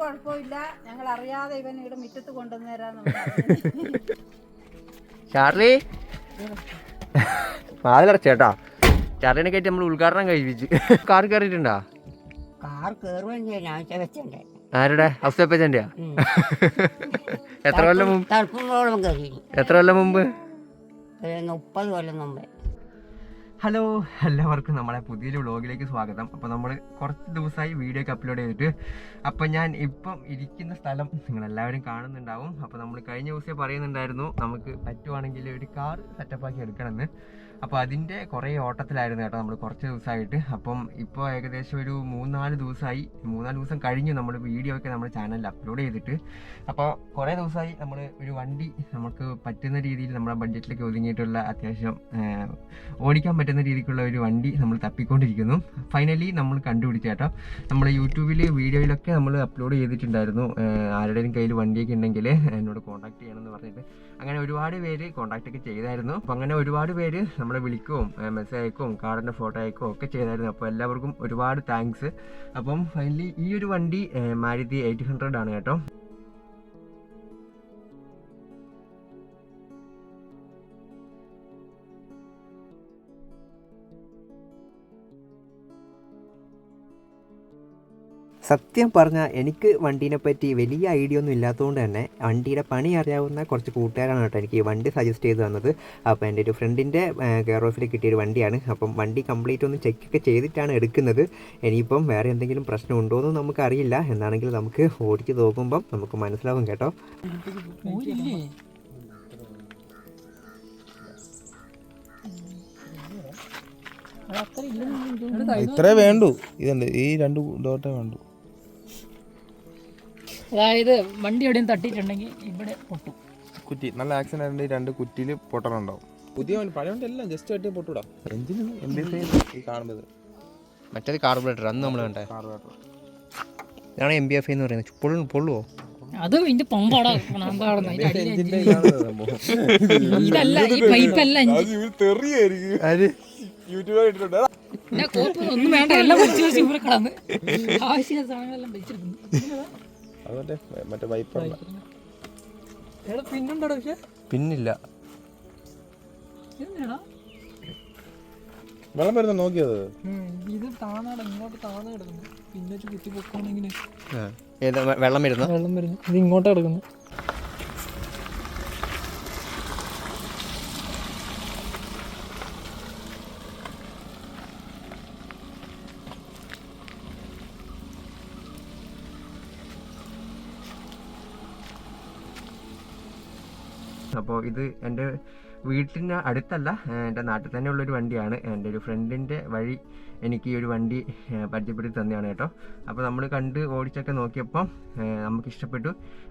കുഴപ്പമില്ല. ഞങ്ങൾ അറിയാതെ ഇവൻ ഇവിടെ മുറ്റത്ത് കൊണ്ടുവന്ന് തരാന്ന്. ചാർലി? വാതിലടച്ചേട്ടാ ചാർലിനെ കയറ്റി നമ്മൾ ഉദ്ഘാടനം കഴിപ്പിച്ച്. കാർ കയറിയിട്ടുണ്ടാ കാർ വെച്ചിട്ടുണ്ട് ആരുടെ? ഔസേപ്പച്ചന്റെയാ എത്ര കൊല്ലം മുമ്പ്? എത്ര കൊല്ലം മുമ്പ്? ഒരു മുപ്പത് കൊല്ലം മുമ്പേ. ഹലോ എല്ലാവർക്കും നമ്മളെ പുതിയൊരു വ്ളോഗിലേക്ക് സ്വാഗതം. അപ്പോൾ നമ്മൾ കുറച്ച് ദിവസമായി വീഡിയോ ഒക്കെ അപ്ലോഡ് ചെയ്തിട്ട് അപ്പോൾ ഞാൻ ഇപ്പം ഇരിക്കുന്ന സ്ഥലം നിങ്ങൾ എല്ലാവരും കാണുന്നുണ്ടാവും. അപ്പോൾ നമ്മൾ കഴിഞ്ഞ ദിവസം പറയുന്നുണ്ടായിരുന്നു നമുക്ക് പറ്റുവാണെങ്കിൽ ഒരു കാർ സെറ്റപ്പാക്കി എടുക്കണമെന്ന്. അപ്പോൾ അതിന്റെ കുറേ ഓട്ടത്തിലായിരുന്നു കേട്ടോ നമ്മൾ കുറച്ച് ദിവസമായിട്ട് അപ്പം ഇപ്പോൾ ഏകദേശം ഒരു മൂന്നാൽ ദിവസമായി മൂന്നാൽ ദിവസം കഴിഞ്ഞു നമ്മൾ വീഡിയോ ഒക്കെ നമ്മുടെ ചാനലിൽ അപ്ലോഡ് ചെയ്തിട്ട്. അപ്പോൾ കുറേ ദിവസമായി നമ്മൾ ഒരു വണ്ടി നമുക്ക് പറ്റുന്ന രീതിയിൽ നമ്മുടെ ബഡ്ജറ്റിലേക്ക് ഒതുങ്ങിയിട്ടുള്ള അത്യാവശ്യം ഓടിക്കാൻ പറ്റുന്ന രീതിക്കുള്ള ഒരു വണ്ടി നമ്മൾ തപ്പിക്കൊണ്ടിരിക്കുന്നു. ഫൈനലി നമ്മൾ കണ്ടുപിടിച്ചു കേട്ടോ. നമ്മൾ യൂട്യൂബിൽ വീഡിയോയിലൊക്കെ നമ്മൾ അപ്ലോഡ് ചെയ്തിട്ടുണ്ടായിരുന്നു. ആരുടെയും കയ്യിൽ വണ്ടിയൊക്കെ ഉണ്ടെങ്കിൽ എന്നോട് കോൺടാക്ട് ചെയ്യണമെന്ന് പറഞ്ഞിട്ട്. അങ്ങനെ ഒരുപാട് പേര് കോൺടാക്ട് ഒക്കെ ചെയ്തായിരുന്നു. അപ്പം അങ്ങനെ ഒരുപാട് പേര് നമ്മളെ വിളിക്കുകയും മെസ്സേജ് അയക്കുകയും കാറിന്റെ ഫോട്ടോ അയക്കുകയും ഒക്കെ ചെയ്തായിരുന്നു. അപ്പോൾ എല്ലാവർക്കും ഒരുപാട് താങ്ക്സ് അപ്പം ഫൈനലി ഈ ഒരു വണ്ടി മാരുതി എയ്റ്റ് ഹൺഡ്രഡ് ആണ് കേട്ടോ. സത്യം പറഞ്ഞാൽ എനിക്ക് വണ്ടീനെ പറ്റി വലിയ ഐഡിയ ഒന്നും ഇല്ലാത്തതുകൊണ്ട് തന്നെ വണ്ടിയുടെ പണി അറിയാവുന്ന കുറച്ച് കൂട്ടുകാരാണ് കേട്ടോ എനിക്ക് ഈ വണ്ടി സജസ്റ്റ് ചെയ്ത് തന്നത്. അപ്പോൾ എന്റെ ഒരു ഫ്രണ്ടിന്റെ കെയർ ഓഫിൽ കിട്ടിയൊരു വണ്ടിയാണ്. അപ്പം വണ്ടി കംപ്ലീറ്റ് ഒന്ന് ചെക്കൊക്കെ ചെയ്തിട്ടാണ് എടുക്കുന്നത്. ഇനിയിപ്പം വേറെ എന്തെങ്കിലും പ്രശ്നം ഉണ്ടോ എന്ന് നമുക്കറിയില്ല. എന്നാണെങ്കിൽ നമുക്ക് ഓടിച്ച് നോക്കുമ്പം നമുക്ക് മനസ്സിലാവും കേട്ടോ. ഇത്രേ വേണ്ടു. ഇതുണ്ട്. ഈ രണ്ട് ഡോട്ടേ വേണ്ടു. അതായത് വണ്ടി എവിടെയും തട്ടിയിട്ടുണ്ടെങ്കിൽ ഇവിടെ പൊട്ടും. കുറ്റി നല്ല ആക്സിഡന്റ് ആയിട്ട് രണ്ട് കുറ്റിയിൽ പൊട്ടലുണ്ടാവും. പുതിയ പഴയ വണ്ടി എല്ലാം ജസ്റ്റ് കെട്ടി പൊട്ടൂടാ. എഞ്ചിന് ഈ കാണുന്നത്. മറ്റേത് കാർബറേറ്റർ അന്ന് നമ്മൾ കണ്ടേ. കാർബറേറ്റർ ഇതാണ് എം ബി എഫ് എന്ന് പറയുന്നത്. പൊള്ളു പൊള്ളുവോ? അത് ഇതിന്റെ പമ്പാടാ. engine. ഇതല്ല ഈ ഇട്ടിട്ടുണ്ട്. പിന്നെ ഒന്നും വേണ്ട എല്ലാം വലിച്ചു ഇവിടെ കിടന്ന്. ആവശ്യമില്ല സാധനങ്ങളെല്ലാം വലിച്ചെടുക്കുന്നു. അതുകൊണ്ട് മറ്റേ വൈപ്പല്ല പിന്നുണ്ടോ പക്ഷെ? പിന്നില്ല. വെള്ളം വരുന്ന നോക്കിയത്? ഇത് താന്നാട് ഇങ്ങോട്ട് താണ കിടക്കുന്നു. പിന്നെ കുത്തി പൊക്കുകയാണെങ്കിൽ വെള്ളം വരുന്നു? വെള്ളം വരുന്നു. ഇത് ഇങ്ങോട്ട് കിടക്കുന്നു. അപ്പോൾ ഇത് എന്റെ വീട്ടിന്റെ അടുത്തല്ല എന്റെ നാട്ടിൽ തന്നെ ഉള്ളൊരു വണ്ടിയാണ്. എന്റെ ഒരു ഫ്രണ്ടിന്റെ വഴി എനിക്ക് ഈ ഒരു വണ്ടി പരിചയപ്പെടുത്തി തന്നെയാണ് കേട്ടോ. അപ്പോൾ നമ്മൾ കണ്ട് ഓടിച്ചൊക്കെ നോക്കിയപ്പം നമുക്ക് ഇഷ്ടപ്പെട്ടു.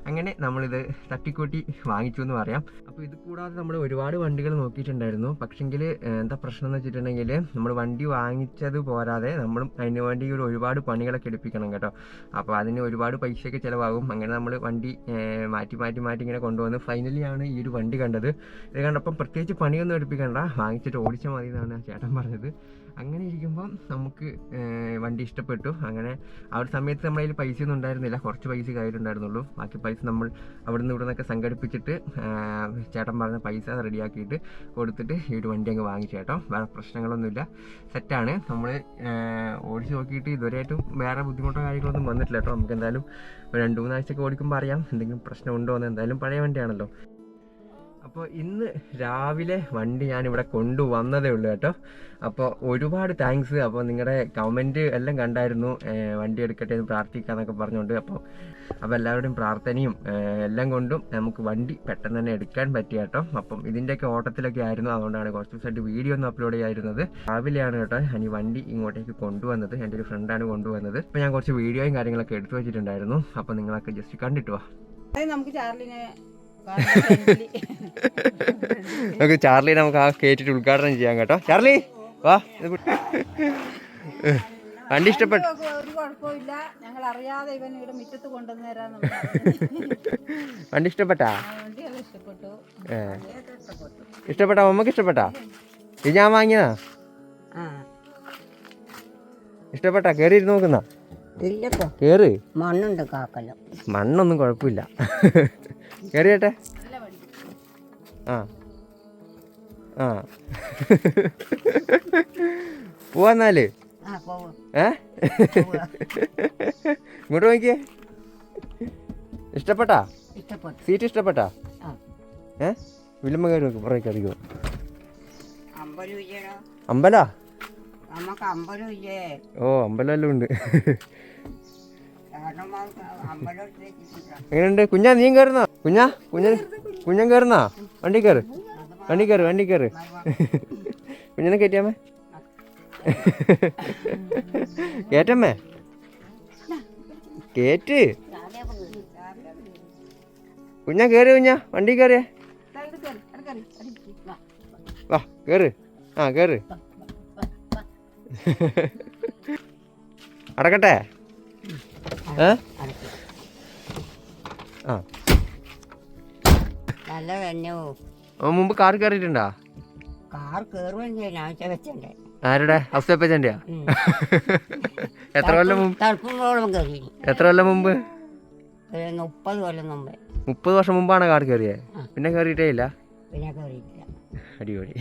അങ്ങനെ നമ്മളിത് തട്ടിക്കൂട്ടി വാങ്ങിച്ചു എന്ന് പറയാം. അപ്പോൾ ഇത് കൂടാതെ നമ്മൾ ഒരുപാട് വണ്ടികൾ നോക്കിയിട്ടുണ്ടായിരുന്നു. പക്ഷെങ്കിൽ എന്താ പ്രശ്നം എന്ന് വെച്ചിട്ടുണ്ടെങ്കിൽ നമ്മൾ വണ്ടി വാങ്ങിച്ചത് പോരാതെ നമ്മളും അതിന് വേണ്ടി ഒരു ഒരുപാട് പണികളൊക്കെ എടുപ്പിക്കണം കേട്ടോ. അപ്പോൾ അതിന് ഒരുപാട് പൈസയൊക്കെ ചിലവാകും. അങ്ങനെ നമ്മൾ വണ്ടി മാറ്റി മാറ്റി മാറ്റി ഇങ്ങനെ കൊണ്ടുവന്ന് ഫൈനലി ആണ് ഈ ഒരു വണ്ടി കണ്ടത്. ഇത് കണ്ടപ്പം പ്രത്യേകിച്ച് പണിയൊന്നും എടുപ്പിക്കണ്ട. വാങ്ങിച്ചിട്ട് ഓടിച്ചാൽ മതി എന്നാണ് ചേട്ടൻ പറഞ്ഞത്. അങ്ങനെ ഇരിക്കുമ്പം നമുക്ക് വണ്ടി ഇഷ്ടപ്പെട്ടു. അങ്ങനെ ആ ഒരു സമയത്ത് നമ്മുടെ പൈസ ഒന്നും ഉണ്ടായിരുന്നില്ല. കുറച്ച് പൈസ കയ്യിലുണ്ടായിരുന്നുള്ളൂ ബാക്കി പൈസ നമ്മൾ അവിടുന്ന് ഇവിടെ നിന്നൊക്കെ സംഘടിപ്പിച്ചിട്ട് ചേട്ടൻ പറഞ്ഞ പൈസ റെഡിയാക്കിയിട്ട് കൊടുത്തിട്ട് ഈ ഒരു വണ്ടി അങ്ങ് വാങ്ങിച്ചു കേട്ടോ. വേറെ പ്രശ്നങ്ങളൊന്നുമില്ല. സെറ്റാണ്. നമ്മൾ ഓടിച്ച് നോക്കിയിട്ട് ഇതുവരെയായിട്ടും വേറെ ബുദ്ധിമുട്ടോ കാര്യങ്ങളൊന്നും വന്നിട്ടില്ല കേട്ടോ. നമുക്ക് എന്തായാലും രണ്ട് മൂന്നാഴ്ചയൊക്കെ ഓടിക്കുമ്പോൾ അറിയാം. എന്തെങ്കിലും പ്രശ്നമുണ്ടോ എന്ന് എന്തായാലും പഴയ വണ്ടിയാണല്ലോ. അപ്പോൾ ഇന്ന് രാവിലെ വണ്ടി ഞാൻ ഇവിടെ കൊണ്ടുവന്നതേ ഉള്ളൂ കേട്ടോ. അപ്പോൾ ഒരുപാട് താങ്ക്സ് അപ്പോൾ നിങ്ങളുടെ കമന്റ് എല്ലാം കണ്ടായിരുന്നു. വണ്ടി എടുക്കട്ടെ എന്ന് പ്രാർത്ഥിക്കാന്നൊക്കെ പറഞ്ഞുകൊണ്ട് അപ്പോൾ അപ്പോൾ എല്ലാവരുടെയും പ്രാർത്ഥനയും എല്ലാം കൊണ്ടും നമുക്ക് വണ്ടി പെട്ടെന്ന് തന്നെ എടുക്കാൻ പറ്റി കേട്ടോ. അപ്പം ഇതിന്റെയൊക്കെ ഓട്ടത്തിലൊക്കെ ആയിരുന്നു. അതുകൊണ്ടാണ് കുറച്ച് ദിവസമായിട്ട് വീഡിയോ ഒന്നും അപ്ലോഡ് ചെയ്യായിരുന്നത് രാവിലെയാണ് കേട്ടോ ഞാൻ ഈ വണ്ടി ഇങ്ങോട്ടേക്ക് കൊണ്ടുവന്നത്. എന്റെ ഒരു ഫ്രണ്ടാണ് കൊണ്ടുവന്നത്. അപ്പോൾ ഞാൻ കുറച്ച് വീഡിയോയും കാര്യങ്ങളൊക്കെ എടുത്തു വെച്ചിട്ടുണ്ടായിരുന്നു. അപ്പോൾ നിങ്ങളൊക്കെ ജസ്റ്റ് കണ്ടിട്ടുവാ നമുക്ക് ചാർലിനെ നമുക്ക് ചാർലി നമുക്ക് ആ കേറ്റിട്ട് ഉദ്ഘാടനം ചെയ്യാം കേട്ടോ. ചാർലി വാ. വണ്ടി ഇഷ്ടപ്പെട്ടു. വണ്ടിയൊക്കെ ഒരു കുഴപ്പമില്ല ഞങ്ങൾ അറിയാതെ ഇവൻ ഇവിടെ മുറ്റത്ത് കൊണ്ടുവന്ന് വണ്ടി ഇഷ്ടപ്പെട്ടാ? ഇഷ്ടപ്പെട്ടു. നമുക്ക് ഇഷ്ടപ്പെട്ടാ? ഇത് ഞാൻ വാങ്ങിയതാ? ഇഷ്ടപ്പെട്ടാ? കയറി ഇരുന്ന് നോക്കുന്ന? കേറ്. മണ്ണുണ്ട് കാക്കല്ലോ മണ്ണൊന്നും കുഴപ്പമില്ല. കയറി ചേട്ടെ ആ. ആ. പോവാന്നാൽ? ഏ? ഇങ്ങോട്ട് നോക്കിയേ. ഇഷ്ടപ്പെട്ടാ? സീറ്റ് ഇഷ്ടപ്പെട്ടാ? ഏ? വില്ലുമ്പ കയറി നോക്കും പുറകെ രൂപയോ അമ്പലാ? ഓ അമ്പലമെല്ലാം ഉണ്ട്. എങ്ങനെയുണ്ട്? കുഞ്ഞാ നീ കയറുന്ന കുഞ്ഞാ കുഞ്ഞ കുഞ്ഞൻ കയറുന്ന വണ്ടി കയറ് വണ്ടി കയറ് വണ്ടി കയറ് കുഞ്ഞനെ കയറ്റിയാമേ? കേറ്റമ്മേ? കേറ്റ്. കുഞ്ഞാ കയറി കുഞ്ഞാ. വണ്ടി കയറിയേ വാ കയറ് ആ കയറ് അടക്കട്ടെ. ആ. നല്ല മുമ്പ് കാർ കയറിയിട്ടുണ്ടാ കാർ ആരുടെ? ഔസേപ്പച്ചന്റെയാ എത്ര കൊല്ലം മുമ്പ്? എത്ര കൊല്ലം മുമ്പ്? മുപ്പത് കൊല്ലം മുമ്പ്. മുപ്പത് വർഷം മുമ്പാണ് കാർ കയറിയത് പിന്നെ കയറിയിട്ടേ ഇല്ല? പിന്നെ കയറിയിട്ടില്ല അടിപൊളി.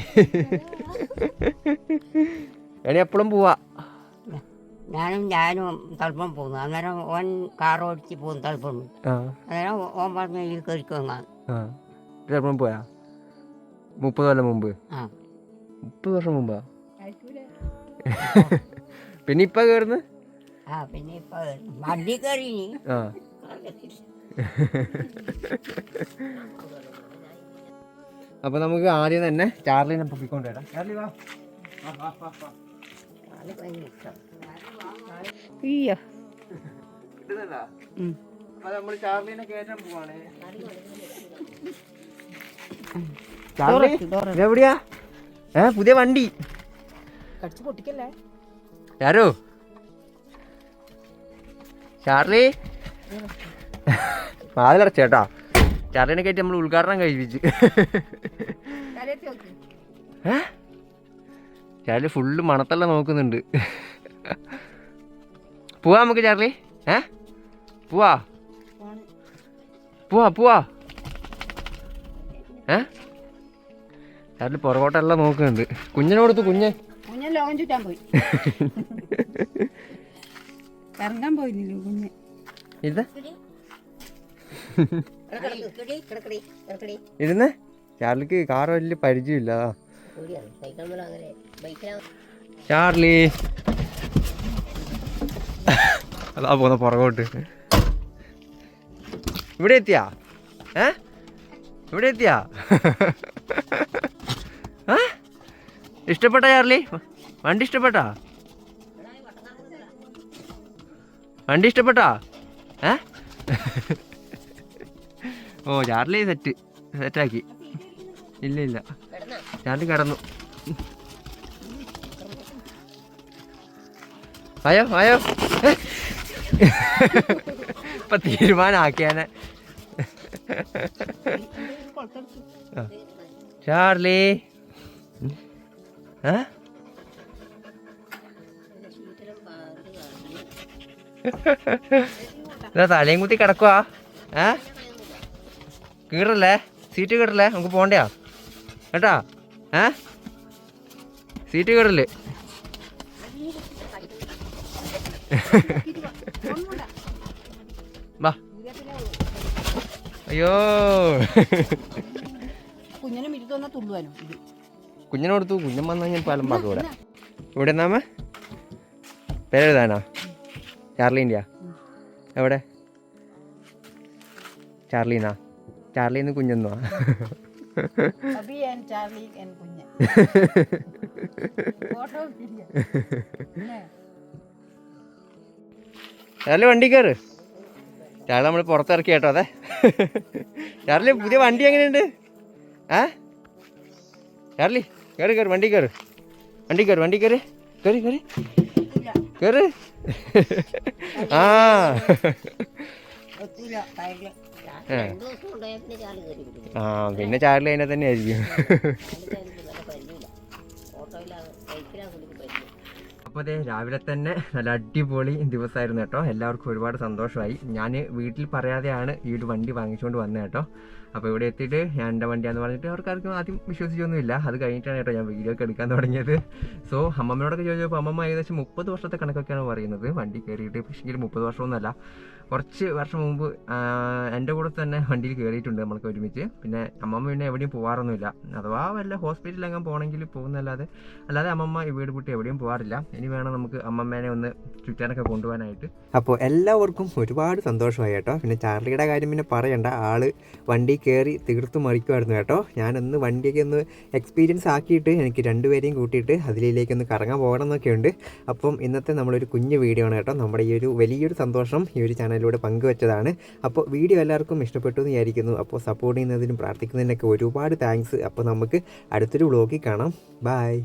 എപ്പോഴും പോവാ. ഞാനും ഞാനും തൽപ്പം പോകുന്നു. അന്നേരം ഓൻ കാർ ഓടിച്ച് പോകുന്നു തൽപ്പം അന്നേരം ഓൻ പറഞ്ഞു ഈ എപ്പോഴും പോയാ? മുപ്പത് കൊല്ലം മുമ്പ്? മുപ്പത് വർഷം മുമ്പാ? പിന്നെ ഇപ്പൊ കയറുന്നു ആ പിന്നെ ഇപ്പൊ വണ്ടി കയറി ഇനി. ആ. അപ്പൊ നമുക്ക് ആദ്യം തന്നെ ചാർലിനെ പൊക്കിക്കൊണ്ട് വരാം ചാർലി വാ. അയ്യോ കിട്ടുന്നുണ്ടോ അപ്പൊ നമ്മൾ ചാർലിനെ കയറ്റാൻ പോവാണ്. ചാർലി ഇതെവിടെയാ? ഏ പുതിയ വണ്ടി. കടിച്ചു പൊട്ടിക്കല്ലേ? ആരോ ചാർലി? വാതിലടച്ചേട്ടാ. ചാർലിനെ കയറ്റി നമ്മൾ ഉദ്ഘാടനം കഴിപ്പിച്ച്. ചാർലി ഫുള്ള് മണത്തല്ല നോക്കുന്നുണ്ട്. പോവാ നമുക്ക് ചാർലി. ഏ? പോവാ. പോവാ പോവാ. ഏ? ചാർലി പുറകോട്ടെല്ലാം നോക്കുന്നുണ്ട്. കുഞ്ഞിനോടുത്ത് കുഞ്ഞ്. ലോകം ചുറ്റാൻ പോയി. കറങ്ങാൻ പോയില്ലല്ലോ കുഞ്ഞ്? ഇത് ഇരുന്ന്. ചാർലിക്ക് കാർ വലിയ പരിചയമില്ല. ചാർലി. അതാ പോന്ന പുറകോട്ട്. ഇവിടെ എത്തിയാ? ഏ? ഇവിടെ എത്തിയാ? ഇഷ്ടപ്പെട്ട ചാർലി? വണ്ടി ഇഷ്ടപ്പെട്ടാ? വണ്ടി ഇഷ്ടപ്പെട്ടാ? ഏ? ഓ ചാർലി സെറ്റ് സെറ്റാക്കി. ഇല്ല ഇല്ല. ചാർലി കിടന്നു. ആയോ ആയോ? ഇപ്പൊ തീരുമാനാക്കിയാനെ. ചാർലി തലയും കുത്തി കിടക്കുവാ. ഏ കീറല്ലേ സീറ്റ് കീറല്ലേ നമുക്ക് പോണ്ടയാ? കേട്ടാ? ഏ സീറ്റ് കീറൽ അയ്യോ. കുഞ്ഞിനെ മിരുത്ത് വന്നാൽ തുള്ളുവാനോ കുഞ്ഞിനെ കൊടുത്തു കുഞ്ഞൻ വന്നാൽ ഞാൻ പാലം പാക്ക് ഇവിടെ ഇവിടെ എന്നാമ പേരെഴുതാനാ? ചാർലീന്റെയാ എവിടെ? ചാർലീനാ ചാർലിന്ന് കുഞ്ഞെന്നോ? ചാർലി വണ്ടി കയറ്. ചാർലി നമ്മൾ പുറത്തിറക്കി കേട്ടോ അതെ. ചാർലി പുതിയ വണ്ടി എങ്ങനെയുണ്ട്? ഏ ചാർലി കയറി കയറി വണ്ടി കയറി വണ്ടി കയറി വണ്ടി കയറി കയറി കയറി കയറി ആ. ആ. പിന്നെ ചാർലി അതിനെ തന്നെ ആയിരിക്കും അപ്പോൾ അതെ രാവിലെ തന്നെ നല്ല അടിപൊളി ദിവസമായിരുന്നു കേട്ടോ. എല്ലാവർക്കും ഒരുപാട് സന്തോഷമായി. ഞാൻ വീട്ടിൽ പറയാതെയാണ് ഈ ഒരു വണ്ടി വാങ്ങിച്ചുകൊണ്ട് വന്നത് കേട്ടോ. അപ്പോൾ ഇവിടെ എത്തിയിട്ട് ഞാൻ എന്റെ വണ്ടിയാന്ന് പറഞ്ഞിട്ട് അവർക്ക് ആർക്കും ആദ്യം വിശ്വസിച്ചൊന്നുമില്ല. അത് കഴിഞ്ഞിട്ടാണ് കേട്ടോ ഞാൻ വീഡിയോ ഒക്കെ എടുക്കാൻ തുടങ്ങിയത്. സോ അമ്മമ്മയോടൊക്കെ ചോദിച്ചപ്പോൾ അമ്മമ്മ ഏകദേശം മുപ്പത് വർഷത്തെ കണക്കൊക്കെയാണ് പറയുന്നത്. വണ്ടി കയറിയിട്ട് പക്ഷേ മുപ്പത് വർഷമൊന്നുമല്ല. കുറച്ച് വർഷം മുമ്പ് എന്റെ കൂടെ തന്നെ വണ്ടിയിൽ കയറിയിട്ടുണ്ട് നമ്മൾക്ക് ഒരുമിച്ച്. പിന്നെ അമ്മമ്മ പിന്നെ എവിടെയും പോകാറൊന്നുമില്ല അഥവാ വല്ല ഹോസ്പിറ്റലിൽ അങ്ങ് പോകണമെങ്കിൽ പോകുന്നല്ലാതെ അല്ലാതെ അമ്മമ്മ ഈ വീട് വിട്ട് എവിടെയും പോകാറില്ല ഇനി വേണം നമുക്ക് അമ്മമ്മേനെ ഒന്ന് ചുറ്റാനൊക്കെ കൊണ്ടുപോകാനായിട്ട്. അപ്പോൾ എല്ലാവർക്കും ഒരുപാട് സന്തോഷമായി കേട്ടോ. പിന്നെ ചാർലിയുടെ കാര്യം പിന്നെ പറയണ്ട. ആൾ വണ്ടി കയറി തീർത്ത് മറിക്കുമായിരുന്നു കേട്ടോ. ഞാനൊന്ന് വണ്ടിയൊക്കെ ഒന്ന് എക്സ്പീരിയൻസ് ആക്കിയിട്ട് എനിക്ക് രണ്ടുപേരെയും കൂട്ടിയിട്ട് അതിലേക്ക് ഒന്ന് കറങ്ങാൻ പോകണം എന്നൊക്കെ ഉണ്ട്. അപ്പം ഇന്നത്തെ നമ്മളൊരു കുഞ്ഞു വീഡിയോ ആണ് കേട്ടോ. നമ്മുടെ ഈ ഒരു വലിയൊരു സന്തോഷം ഈ ഒരു ചാനലിലൂടെ പങ്കുവച്ചതാണ്. അപ്പോൾ വീഡിയോ എല്ലാവർക്കും ഇഷ്ടപ്പെട്ടു എന്ന് വിചാരിക്കുന്നു. അപ്പോൾ സപ്പോർട്ട് ചെയ്യുന്നതിനും പ്രാർത്ഥിക്കുന്നതിനൊക്കെ ഒരുപാട് താങ്ക്സ് അപ്പോൾ നമുക്ക് അടുത്തൊരു വ്ളോഗിൽ കാണാം. ബായ്